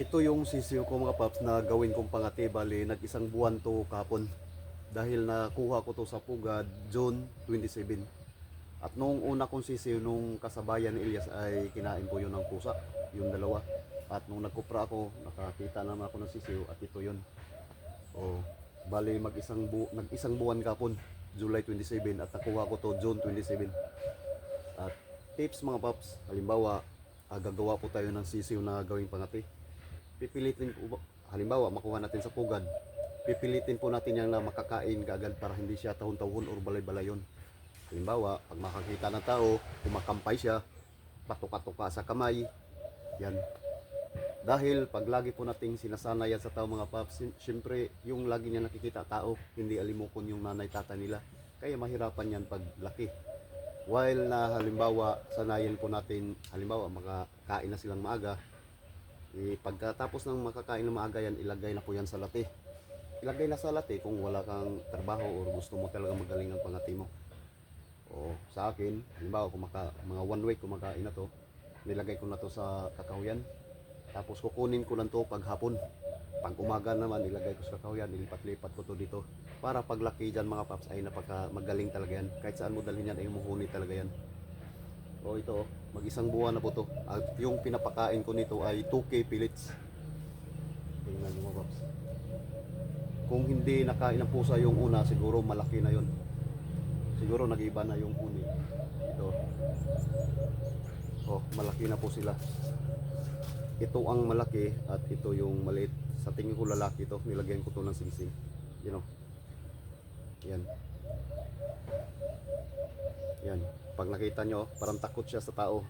Ito yung sisiyo ko mga paps na gawin kong pangati. Bali, nag-isang buwan to kapon. Dahil nakuha ko to sa Pugad, June 27. At nung una kong sisiyo, nung kasabayan ni Elias ay kinain ko yun ng pusa. Yung dalawa. At nung nagkupra ako, nakakita naman ako ng sisiyo at ito yun. O, bali mag-isang, bu nag-isang buwan kapon. July 27 at nakuha ko to June 27. At tips mga paps, halimbawa, gagawa po tayo ng sisiw na gawing pangati. Pipilitin po, ba- halimbawa, makuha natin sa pugad. Pipilitin po natin yan na makakain kagad para hindi siya tahon-tahon or balay-balayon. Halimbawa, pag makakita ng tao, kumakampay siya, patuka-tuka sa kamay, yan. Dahil pag lagi po nating sinasana yan sa tao mga paps, siyempre yung lagi niya nakikita tao, hindi alimokon yung nanay tata nila. Kaya mahirapan yan pag laki. While na halimbawa, sanayin po natin, halimbawa makakain na silang maaga, eh, pagkatapos ng makakain ng maaga yan, ilagay na po yan sa lati. Ilagay na sa lati kung wala kang trabaho or gusto mo talaga magaling ng pangati mo. O sa akin, halimbawa kumaka, mga one week kumakain na to, nilagay ko na to sa kakahuyan. Tapos kukunin ko lang to pag hapon. Pag umaga naman, ilagay ko sa kakahuyan, ilipat-lipat ko to dito. Para paglaki dyan mga paps ay napaka magaling talaga yan. Kahit saan mo dalhin yan ay muhuni talaga yan. O ito, oh, mag-isang buwan na po to. At yung pinapakain ko nito ay 2K pellets. Tingnan mo paps. Kung hindi nakain ng pusa yung una, siguro malaki na yon. Siguro nag-iba na yung huni. Ito. Oh, malaki na po sila. Ito ang malaki at ito yung maliit. Sa tingin ko lalaki to. Nilagyan ko to ng singsing. You know. Yan. Yan. Pag nakita nyo, parang takot siya sa tao.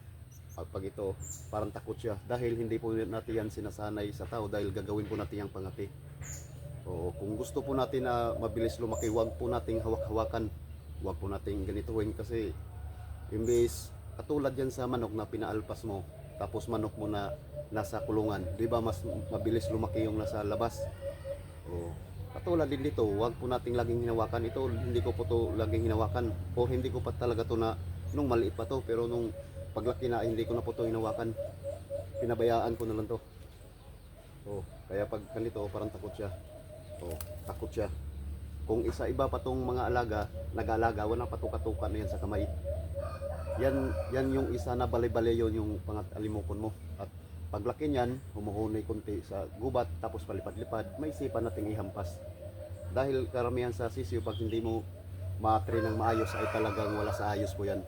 At pag ito, parang takot siya. Dahil hindi po natin yan sinasanay sa tao dahil gagawin po natin yung pangati. Oo, kung gusto po natin na mabilis lumaki, wag po nating hawak-hawakan. Wag po nating ganituhin kasi imbes katulad yan sa manok na pinaalpas mo tapos manok mo na nasa kulungan. Di ba mas mabilis lumaki yung nasa labas? Oo. Katulad din dito, wag po nating laging hinawakan. Ito, hindi ko po to laging hinawakan. O hindi ko pa talaga to na, nung maliit pa to, pero nung paglaki na, hindi ko na po to hinawakan. Pinabayaan ko na lang to. Oh, kaya pag ganito, parang takot siya. Oh, takot siya. Kung isa iba pa tong mga alaga, nag-alaga, wala patuka-tuka na yan sa kamay. Yan, yan yung isa na balay-balay yun yung pangat alimokon mo. At paglaki niyan, humuhunay konti sa gubat, tapos palipad-lipad, may isipan nating ihampas. Dahil karamihan sa sisiyo, pag hindi mo ma-train ng maayos, ay talagang wala sa ayos po yan.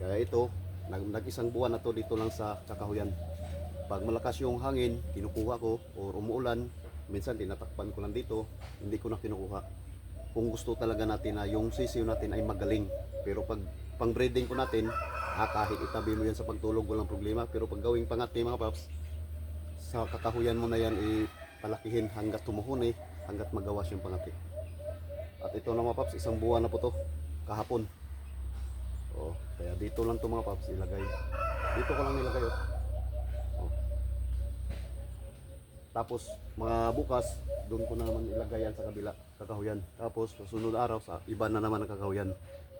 Kaya ito, nag, nag-isang buwan na to dito lang sa kakahuyan. Pag malakas yung hangin, kinukuha ko, o umuulan, minsan tinatakpan ko lang dito, hindi ko na kinukuha. Kung gusto talaga natin na yung sisiyo natin ay magaling. Pero pag pang breeding ko natin, ah, kahit itabi mo yan sa pagtulog, walang problema. Pero pag gawing pangati mga paps, sa kakahuyan mo na yan, ipalakihin hanggat tumuhuni, hanggat magawas yung pangati. At ito na mga paps, isang buwan na po to, kahapon. Oh, kaya dito lang to mga paps ilagay. Dito ko lang nilagay oh. oh. Tapos mga bukas, doon ko na naman ilagay yan sa kabila, kakahuyan. Tapos susunod araw sa iba na naman ang kakahuyan.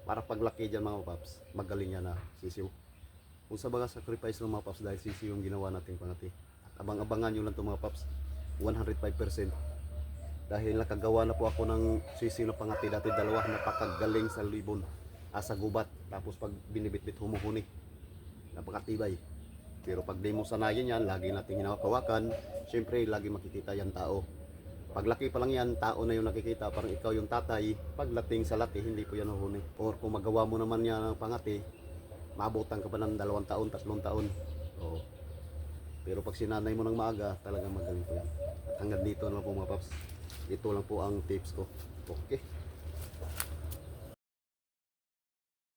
Para paglaki dyan mga paps, magaling yan na sisiw. Kung sa baga sacrifice ng mga paps dahil sisiw yung ginawa natin pangati. At abang-abangan nyo lang to mga paps, 105%. Dahil nakagawa na po ako ng sisiw na pangati dati dalawa, napakagaling sa libon. Asa gubat, tapos pag binibitbit humuhuni. Napakatibay. Pero pag di mo sanayin yan, lagi natin hinakawakan, syempre lagi makikita yan tao. Paglaki pa lang yan, tao na yung nakikita, parang ikaw yung tatay. Paglating sa lati, hindi po yan nahuni. Or kung magawa mo naman yan ng pangati, maabutan ka pa ng dalawang taon, tatlong taon. Oo. Pero pag sinanay mo ng maaga, talagang magaling po yan. Hanggang dito na po mga paps. Ito lang po ang tips ko. Okay.